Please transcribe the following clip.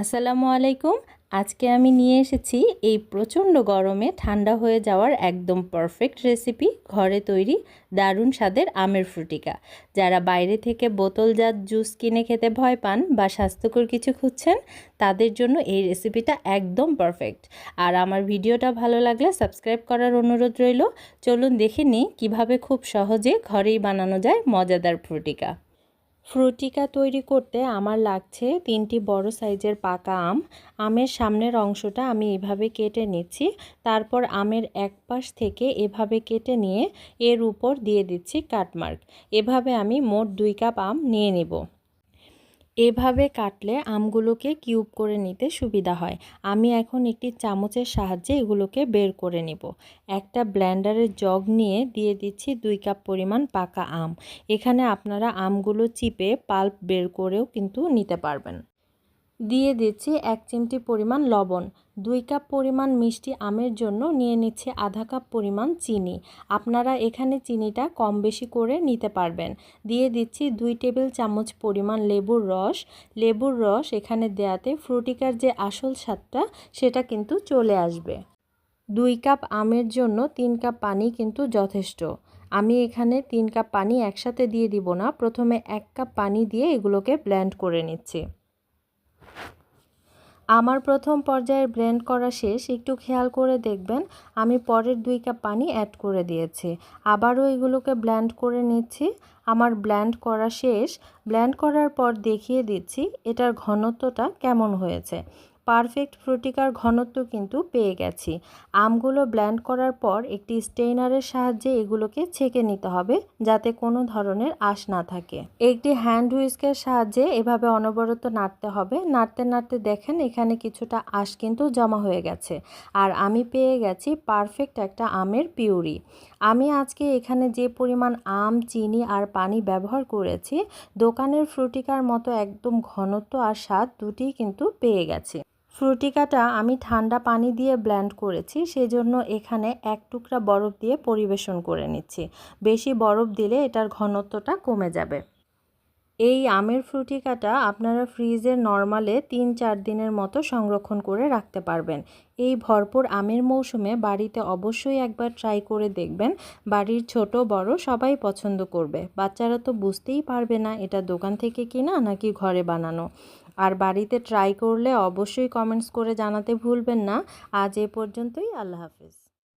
আসসালামু আলাইকুম। আজকে আমি নিয়ে এসেছি এই প্রচণ্ড গরমে ঠান্ডা হয়ে যাওয়ার একদম পারফেক্ট রেসিপি ঘরে তৈরি দারুণ স্বাদের আমের ফ্রুটিকা। যারা বাইরে থেকে বোতলজাত জুস কিনে খেতে ভয় পান বা স্বাস্থ্যকর কিছু খুঁজছেন, তাদের জন্য এই রেসিপিটা একদম পারফেক্ট আর আমার ভিডিওটা ভালো লাগলে সাবস্ক্রাইব করার অনুরোধ রইল। চলুন দেখে নিই কীভাবে খুব সহজে ঘরেই বানানো যায় মজাদার ফ্রুটিকা। ফ্রুটিকা তৈরি করতে আমার লাগছে তিনটি বড় সাইজের পাকা আম। আমের সামনের অংশটা আমি এভাবে কেটে নিচ্ছি, তারপর আমের এক পাশ থেকে এভাবে কেটে নিয়ে এর উপর দিয়ে দিচ্ছি কাটমার্ক। এভাবে আমি মোট দুই কাপ আম নিয়ে নিব। এভাবে কাটলে আমগুলোকে কিউব করে নিতে সুবিধা হয়। আমি এখন একটি চামচের সাহায্যে এগুলোকে বের করে নিব। একটা ব্ল্যান্ডারের জগ নিয়ে দিয়ে দিচ্ছি দুই কাপ পরিমাণ পাকা আম। এখানে আপনারা আমগুলো চিপে পাল্প বের করেও কিন্তু নিতে পারবেন। দিয়ে দিচ্ছি এক চিমটি পরিমাণ লবণ। দুই কাপ পরিমাণ মিষ্টি আমের জন্য নিয়ে নিচ্ছে আধা কাপ পরিমাণ চিনি। আপনারা এখানে চিনিটা কম বেশি করে নিতে পারবেন। দিয়ে দিচ্ছি দুই টেবিল চামচ পরিমাণ লেবুর রস। লেবুর রস এখানে দেয়াতে ফ্রুটিকার যে আসল স্বাদটা, সেটা কিন্তু চলে আসবে। দুই কাপ আমের জন্য তিন কাপ পানি কিন্তু যথেষ্ট। আমি এখানে তিন কাপ পানি একসাথে দিয়ে দিব না। প্রথমে এক কাপ পানি দিয়ে এগুলোকে ব্ল্যান্ড করে নিচ্ছি। আমার প্রথম পর্যায়ের ব্লেন্ড করা শেষ, একটু খেয়াল করে দেখবেন, আমি পরের দুই কাপ পানি অ্যাড করে দিয়েছি। আবারও এগুলোকে ব্ল্যান্ড করে নিচ্ছি। আমার ব্ল্যান্ড করা শেষ। ব্ল্যান্ড করার পর দেখিয়ে দিচ্ছি, এটার ঘনত্বটা কেমন হয়েছে। পারফেক্ট ফ্রুটিকার ঘনত্ব কিন্তু পেয়ে গেছি। আমগুলো ব্ল্যান্ড করার পর একটি স্টেইনারের সাহায্যে এগুলোকে ছেঁকে নিতে হবে যাতে কোনো ধরনের আঁশ না থাকে। একটি হ্যান্ড হুইস্কের সাহায্যে এভাবে অনবরত নাড়তে হবে। নাড়তে নাড়তে দেখেন এখানে কিছুটা আঁশ কিন্তু জমা হয়ে গেছে। আর আমি পেয়ে গেছি পারফেক্ট একটা আমের পিউরি। আমি আজকে এখানে যে পরিমাণ আম, চিনি আর পানি ব্যবহার করেছি, দোকানের ফ্রুটিকার মতো একদম ঘনত্ব আর স্বাদ দুটিই কিন্তু পেয়ে গেছি। ফ্রুটিকাটা আমি ঠান্ডা পানি দিয়ে ব্ল্যান্ড করেছি, সেজন্য এখানে এক টুকরা বরফ দিয়ে পরিবেশন করে নিচ্ছি। বেশি বরফ দিলে এটার ঘনত্বটা কমে যাবে। এই আমের ফ্রুটিকাটা আপনারা ফ্রিজে নর্মালে তিন চার দিনের মতো সংরক্ষণ করে রাখতে পারবেন। এই ভরপুর আমের মৌসুমে বাড়িতে অবশ্যই একবার ট্রাই করে দেখবেন। বাড়ির ছোট, বড় সবাই পছন্দ করবে। বাচ্চারা তো বুঝতেই পারবে না এটা দোকান থেকে কিনা নাকি ঘরে বানানো। আর বাড়িতে ট্রাই করলে অবশ্যই কমেন্টস করে জানাতে ভুলবেন না। আজ এ পর্যন্তই, আল্লাহ হাফিজ।